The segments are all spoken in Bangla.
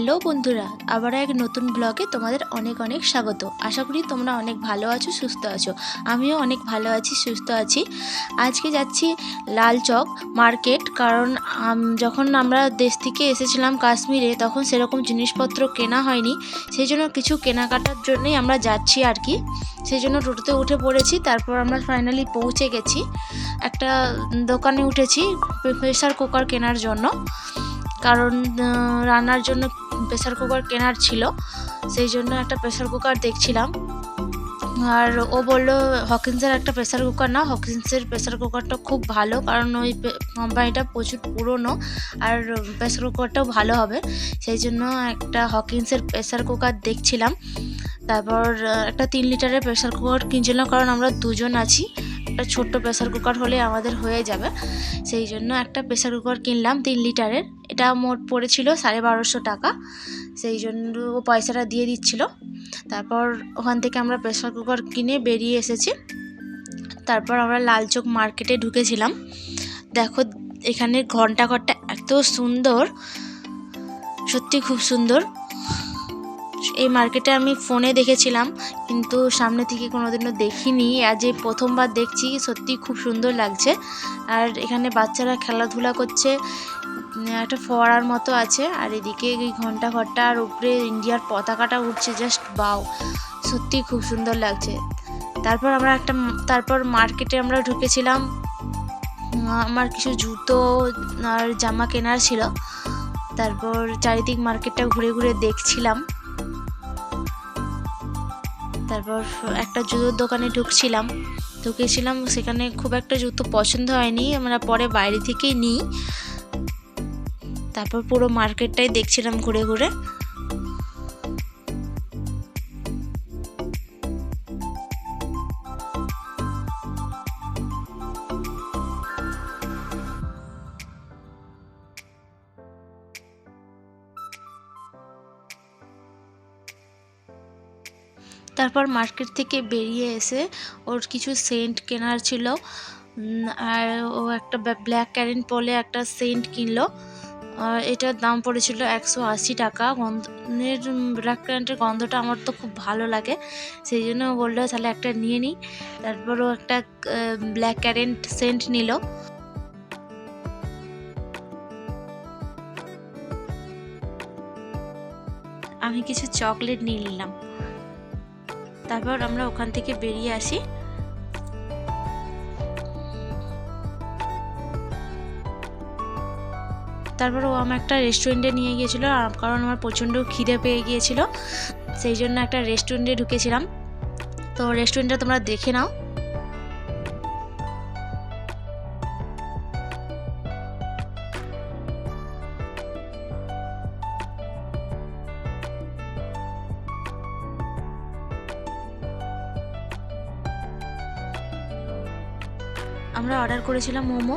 বন্ধুরা আবার এক নতুন ব্লগে তোমাদের অনেক অনেক স্বাগত। আশা করি তোমরা অনেক ভালো আছো, সুস্থ আছো। আমিও অনেক ভালো আছি, সুস্থ আছি। আজকে যাচ্ছি লাল চক মার্কেট, কারণ যখন আমরা দেশ থেকে এসেছিলাম কাশ্মীরে, তখন সেরকম জিনিসপত্র কেনা হয়নি। সেই জন্য কিছু কেনাকাটার জন্যই আমরা যাচ্ছি আর কি। সেই জন্য টোটোতে উঠে পড়েছি, তারপর আমরা ফাইনালি পৌঁছে গেছি। একটা দোকানে উঠেছি প্রেসার কুকার কেনার জন্য। কারণ রান্নার জন্য প্রেসার কুকার কেনার ছিল, সেই জন্য একটা প্রেসার কুকার দেখছিলাম। আর ও বলল হকিন্সের একটা প্রেসার কুকার না হকিন্সের প্রেসার কুকারটা খুব ভালো, কারণ ওই কোম্পানিটা প্রচুর পুরনো আর প্রেসার কুকারটাও ভালো হবে। সেই জন্য একটা হকিন্সের প্রেসার কুকার দেখছিলাম। তারপর একটা তিন লিটারের প্রেসার কুকার কিনছিলাম, কারণ আমরা দুজন আছি। একটা ছোট্ট প্রেসার কুকার হলে আমাদের হয়ে যাবে। সেই জন্য একটা প্রেসার কুকার কিনলাম, তিন লিটারের। এটা মোট পড়েছিল সাড়ে বারোশো টাকা। সেই জন্য ও পয়সাটা দিয়ে দিচ্ছিল। তারপর ওখান থেকে আমরা প্রেসার কুকার কিনে বেরিয়ে এসেছি। তারপর আমরা লালচোক মার্কেটে ঢুকেছিলাম। দেখো এখানে ঘণ্টা ঘরটা এত সুন্দর। সত্যি খুব সুন্দর। এই মার্কেটে আমি ফোনে দেখেছিলাম, কিন্তু সামনে থেকে কোনোদিনও দেখিনি। আজ এই প্রথমবার দেখছি সত্যি খুব সুন্দর লাগছে। আর এখানে বাচ্চারা খেলাধুলা করছে একটা ফোয়ারার মতো আছে। আর এদিকে এই ঘণ্টা ঘরটা আর উপরে ইন্ডিয়ার পতাকাটা উঠছে জাস্ট বাও সত্যি খুব সুন্দর লাগছে। তারপর আমরা একটা, তারপর মার্কেটে আমরা ঢুকেছিলাম। আমার কিছু জুতো আর জামা কেনার ছিল। তারপর চারিদিক মার্কেটটা ঘুরে ঘুরে দেখছিলাম। তারপর একটা জুতোর দোকানে ঢুকছিলাম। ঢুকেছিলাম, সেখানে খুব একটা জুতো পছন্দ হয়নি, আমরা পরে বাইরে থেকেই নিই। তারপর পুরো মার্কেটটাই দেখছিলাম ঘুরে ঘুরে। তারপর মার্কেট থেকে বেরিয়ে এসে ওর কিছু সেন্ট কেনার ছিল। আর ও একটা ব্ল্যাক ক্যারেন্ট বলে একটা সেন্ট কিনলো। আর এটার দাম পড়েছিল একশো আশি টাকা। গন্ধের ব্ল্যাক কারেন্টের গন্ধটা আমার তো খুব ভালো লাগে। সেই জন্য বলল, তাহলে একটা নিয়ে নিই তারপর ও একটা ব্ল্যাক কারেন্ট সেন্ট নিল। আমি কিছু চকলেট নিয়ে নিলাম। তারপর আমরা ওখান থেকে বেরিয়ে আসি। তারপর ও আমার একটা রেস্টুরেন্টে নিয়ে গিয়েছিল কারণ আমার প্রচণ্ড খিদে পেয়ে গিয়েছিল। সেই জন্য একটা রেস্টুরেন্টে ঢুকেছিলাম। তো রেস্টুরেন্টটা তোমরা দেখে নাও। আমরা অর্ডার করেছিলাম মোমো,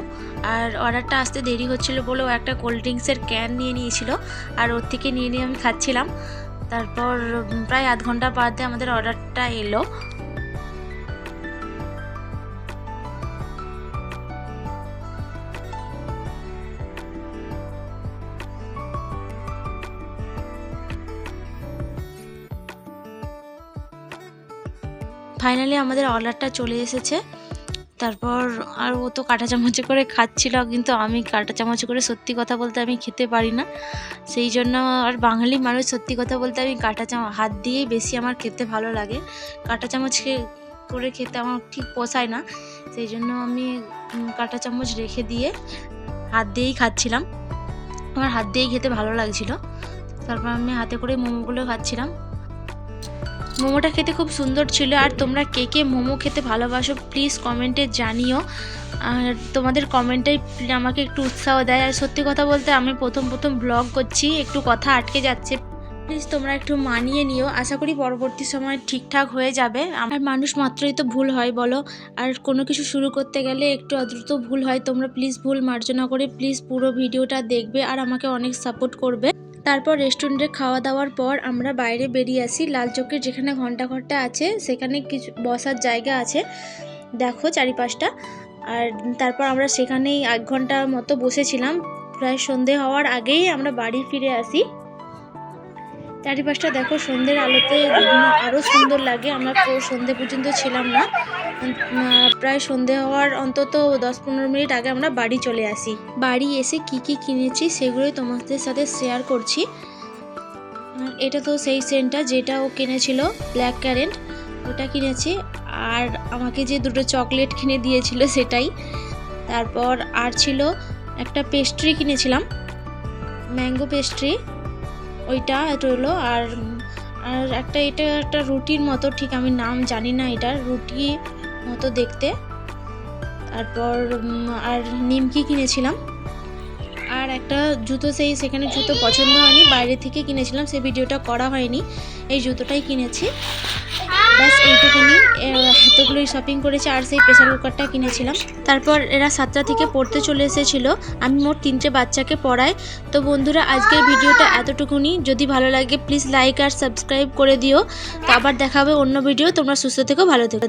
আর অর্ডারটা আসতে দেরি হচ্ছিল বলে ও একটা কোল্ড ড্রিঙ্কসের ক্যান নিয়ে নিয়েছিল, আর ওর থেকে নিয়ে নিয়ে আমি খাচ্ছিলাম। তারপর প্রায় আধ ঘণ্টা বাদে আমাদের অর্ডারটা এলো। ফাইনালি আমাদের অর্ডারটা চলে এসেছে। তারপর আর ও তো কাঁটা চামচে করে খাচ্ছিল, কিন্তু আমি কাঁটা চামচে করে সত্যি কথা বলতে আমি খেতে পারি না। সেই জন্য আর বাঙালি মানুষ সত্যি কথা বলতে আমি কাঁটা চামচ হাত দিয়েই বেশি আমার খেতে ভালো লাগে। কাঁটা চামচকে করে খেতে আমার ঠিক পোষায় না। সেই জন্য আমি কাঁটা চামচ রেখে দিয়ে হাত দিয়েই খাচ্ছিলাম। আমার হাত দিয়েই খেতে ভালো লাগছিল। তারপর আমি হাতে করে মোমোগুলো খাচ্ছিলাম। মোমোটা খেতে খুব সুন্দর ছিল, আর তোমরা কে কে মোমো খেতে ভালোবাসো প্লিজ কমেন্টে জানিও। আর তোমাদের কমেন্টটাই আমাকে একটু উৎসাহ দেয়। আর সত্যি কথা বলতে আমি প্রথম প্রথম ব্লগ করছি, একটু কথা আটকে যাচ্ছে। প্লিজ তোমরা একটু মানিয়ে নিও। আশা করি পরবর্তী সময় ঠিকঠাক হয়ে যাবে। আর মানুষ মাত্রই তো ভুল হয়, বলো। আর কোনো কিছু শুরু করতে গেলে একটু অদ্রুত ভুল হয়, তোমরা প্লিজ ভুল মার্জনা করে প্লিজ পুরো ভিডিওটা দেখবে, আর আমাকে অনেক সাপোর্ট করবে। তারপর রেস্টুরেন্টে খাওয়া দাওয়ার পর আমরা বাইরে বেরিয়ে আসি। লাল চকের যেখানে ঘন্টাঘরটা আছে, সেখানে কিছু বসার জায়গা আছে। দেখো চারিপাশটা। আর তারপর আমরা সেখানেই এক ঘণ্টার মতো বসেছিলাম। প্রায় সন্ধে হওয়ার আগেই আমরা বাড়ি ফিরে আসি। চারিপাশটা দেখো, সন্ধ্যের আলোতে আরও সুন্দর লাগে। আমরা পুরো সন্ধে পর্যন্ত ছিলাম না। প্রায় সন্ধে হওয়ার অন্তত দশ পনেরো মিনিট আগে আমরা বাড়ি চলে আসি। বাড়ি এসে কি কি কিনেছি সেগুলোই তোমাদের সাথে শেয়ার করছি। এটা তো সেই সেন্টটা যেটা ও কিনেছিল ব্ল্যাক ক্যারেন্ট ওটা কিনেছি। আর আমাকে যে দুটো চকলেট কিনে দিয়েছিল সেটাই। তারপর আর ছিল একটা পেস্ট্রি কিনেছিলাম ম্যাঙ্গো পেস্ট্রি ওইটা রইল আর আর একটা এটা একটা রুটির মতো, ঠিক আমি নাম জানি না এটা, রুটি মতো দেখতে। তারপর আর নিমকি কিনেছিলাম। আর একটা জুতো সেই সেখানে জুতো পছন্দ হয়নি, বাইরে থেকে কিনেছিলাম, সেই ভিডিওটা করা হয়নি, এই জুতোটাই কিনেছি। এইটুকুনি এতগুলোই শপিং করেছি আর সেই প্রেসার কুকারটা কিনেছিলাম। তারপর এরা সাতটা থেকে পড়তে চলে এসেছিল। আমি মোট তিনটে বাচ্চাকে পড়াই। তো বন্ধুরা, আজকের ভিডিওটা এতটুকুনি। যদি ভালো লাগে প্লিজ লাইক আর সাবস্ক্রাইব করে দিও। তো আবার দেখাবে অন্য ভিডিও তোমরা সুস্থ থেকো, ভালো থেকো।